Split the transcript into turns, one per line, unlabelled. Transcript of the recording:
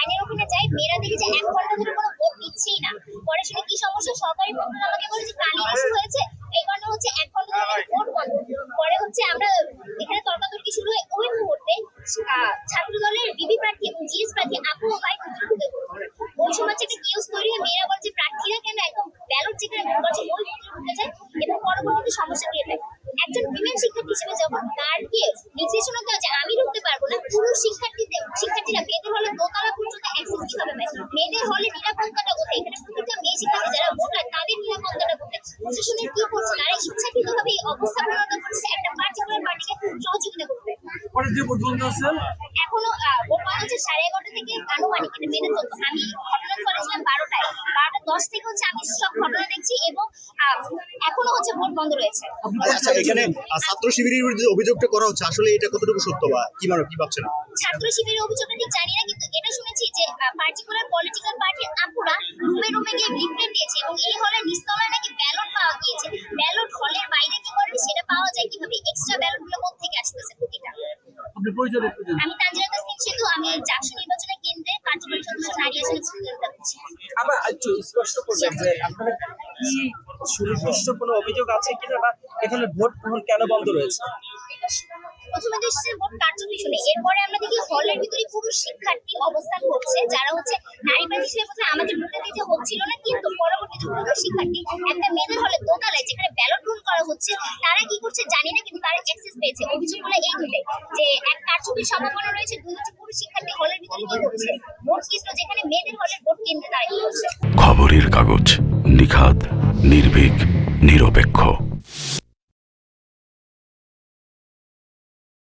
দিচ্ছে না যাই এক ঘণ্টা ধরে কোনো ভোট দিচ্ছেই না। পরে শুনে কি সমস্যা? সরকারি আমাকে হয়েছে, এই কারণে হচ্ছে এক ঘণ্টা ধরে ভোট বন্ধ। পরে হচ্ছে আমরা এখানে তর্কাতর্কি শুরু হয়, ওই মুহূর্তে ছাত্র দলের বিবি প্রার্থী এবং জিএস প্রার্থী আপু ও ভাই ঢুকে ঢুকে ওই সময় হচ্ছে একটা কেউস তৈরি হয় মেয়েরা বলে যে প্রার্থীরা কেন একদম যেখানে ভোট আছে ঢুকে যায় এবং পরবর্তী সমস্যা দিয়ে থাকে একজন ফিমেল শিক্ষার্থী হিসেবে যখন গার্ডকে নির্দেশনা দেওয়া যে আমি ঢুকতে পারব না পুরুষ শিক্ষার্থীদের শিক্ষার্থীরা মেয়েদের হলে দোতলা পর্যন্ত অ্যাক্সেস কীভাবে পায়? মেয়েদের হলে নিরাপত্তাটা কোথায়? এখানে প্রত্যেকটা মেয়ে শিক্ষার্থী যারা ভোট হয় তাদের নিরাপত্তাটা কোথায়? প্রশাসনের কি করছে? তারা ইচ্ছাকৃতভাবে এই অবস্থা প্রণত করছে একটা পার্টিকুলার পার্টিকে সহযোগিতা করতে।
এখনও ভোট বন্ধ
হচ্ছে সাড়ে এগারোটা থেকে আনুমানিক এটা মেনে চলতো আমি ঘটনা করেছিলাম বারোটা দশ থেকে হচ্ছে আমি সব ঘটনা দেখছি এবং এখনও হচ্ছে ভোট বন্ধ রয়েছে।
আচ্ছা এখানে ছাত্র শিবিরের বিরুদ্ধে অভিযোগটা করা হচ্ছে আসলে এটা কতটুকু সত্য বা কি মানে কি ভাবছেন?
ছাত্র শিবিরের অভিযোগটা ঠিক জানি না কিন্তু এটা শুনেছি যে পার্টিকুলার পলিটিক্যাল পার্টির আপুরা রুমে রুমে গিয়ে লিফলেট দিয়েছে এবং এই হলের নিস্তলায় নাকি ব্যালট পাওয়া গিয়েছে। ব্যালট হলের বাইরে কি করে সেটা পাওয়া যায় কীভাবে? এক্সট্রা ব্যালটগুলো কোথা থেকে আসতেছে প্রতিটা?
আপনি পরিচয় একটু দিন
আমি তানজিরা তাসনিম সেতু আমি জাকসু নির্বাচনে
সুনির্দিষ্ট কোনো অভিযোগ আছে কিনা বা এখানে ভোট গ্রহণ কেন বন্ধ রয়েছে?
প্রথমে তো এসেছে ভোট শুনে। এরপরে আমরা দেখি হলের ভিতরে পুরুষ শিক্ষার্থী অবস্থান করছে, যারা হচ্ছে নারী প্রার্থী হিসেবে প্রথমে আমাদের ঢুকতে দিতে হচ্ছিল না, কিন্তু পরবর্তীতে পুরুষ শিক্ষার্থী একটা মেয়েদের হলে দোতলায় যেখানে ব্যালট গ্রহণ করা হচ্ছে, তারা কি করছে জানি না পেয়েছে অভিযোগগুলো এই দুইটাই, যে এক কারচুপির সম্ভাবনা রয়েছে দুই হচ্ছে পুরুষ শিক্ষার্থী হলের ভিতরে কি করছে ভোট কেন্দ্র যেখানে মেয়েদের হলের ভোট কেন্দ্রে তারা কি করছে
খবরের কাগজ নিখাদ, নির্ভীক, নিরপেক্ষ।